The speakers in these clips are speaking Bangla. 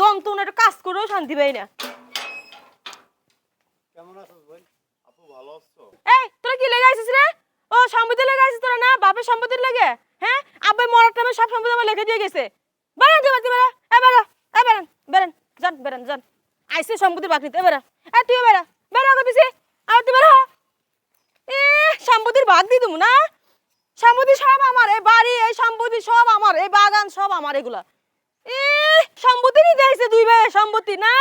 যন্ত্রণা একটা কাজ করেও শান্তি পাই না। কেমন আছিস ভাই? আপু ভালো আছো? এই তোরা কি লেগে আছিস রে? ও সম্পত্তি লেগে আছিস তোরা না? বাপের সম্পত্তির লেগে? হ্যাঁ? আব্বাই মরার টাইমে সব সম্পত্তি আমার লিখে দিয়ে গেছে। তুই এ এ যান যান। আইসে সম্পত্তির বাকরিতে এ বেড়া এ তুই বেড়া করতেছি আর তুই বেড়া এ সম্পত্তির ভাগ দিয়ে দেবো না? সম্পত্তি সব আমার এই বাড়ি এই সম্পত্তি সব আমার এই বাগান সব আমার এগুলা। এ সম্পত্তি নিতে আইছে দুই ভাই সম্পত্তি না?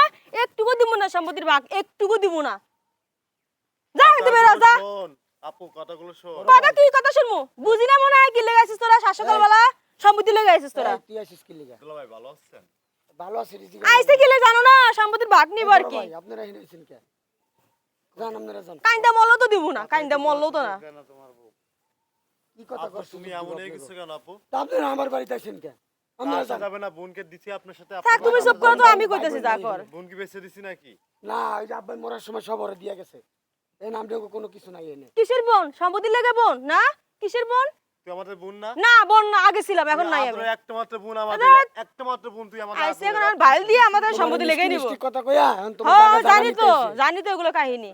একটুকু দিব না সম্পত্তির ভাগ একটুকু দিব না। যা আপু কথাগুলো শোন। কথা কি কথা শুনমু? বুঝি না মনে হয় কি লেগে আছিস তোরা? বেলা সম্পত্তি লেগে আছিস তোরা। তুই আসিস কি লিগা? দুলা ভাই ভালো আছেন? ভালো আছে রিজিক আইসে গেলে জানো না? সম্পত্তির ভাগ নিব আর কি। আপনারা এখানে আছেন কে? জান আপনারা জান কাইন্দা মল্ল তো দিব না কাইন্দা মল্ল তো না। কেন? কি কথা তুমি এমন হয়ে গেছো কেন আপু? আমার বাড়িতে আছেন কে? আপনারা যাবে না বোনকে দিছি আপনার সাথে থাক তুমি কথা করো তো আমি কইতেছি যা কর। বোন কি বেঁচে দিছি নাকি? না ওই যে আব্বাই মরার সময় সব ওরা দিয়া গেছে। এই নাম দেখো কোনো কিছু নাই এনে। কিসের বোন? সম্পত্তি লেগে বোন? না? কিসের বোন? তুই আমাদের বোন না? না বোন না আগে ছিলাম এখন নাই আমি। একটা মাত্র বোন আমাদের একটা মাত্র বোন তুই আমাদের আইসে এখন ভাইল দিয়ে আমাদের সম্পত্তি লেগে নিব। কথা কইয়া এখন হ্যাঁ জানি তো জানি তো এগুলো কাহিনী।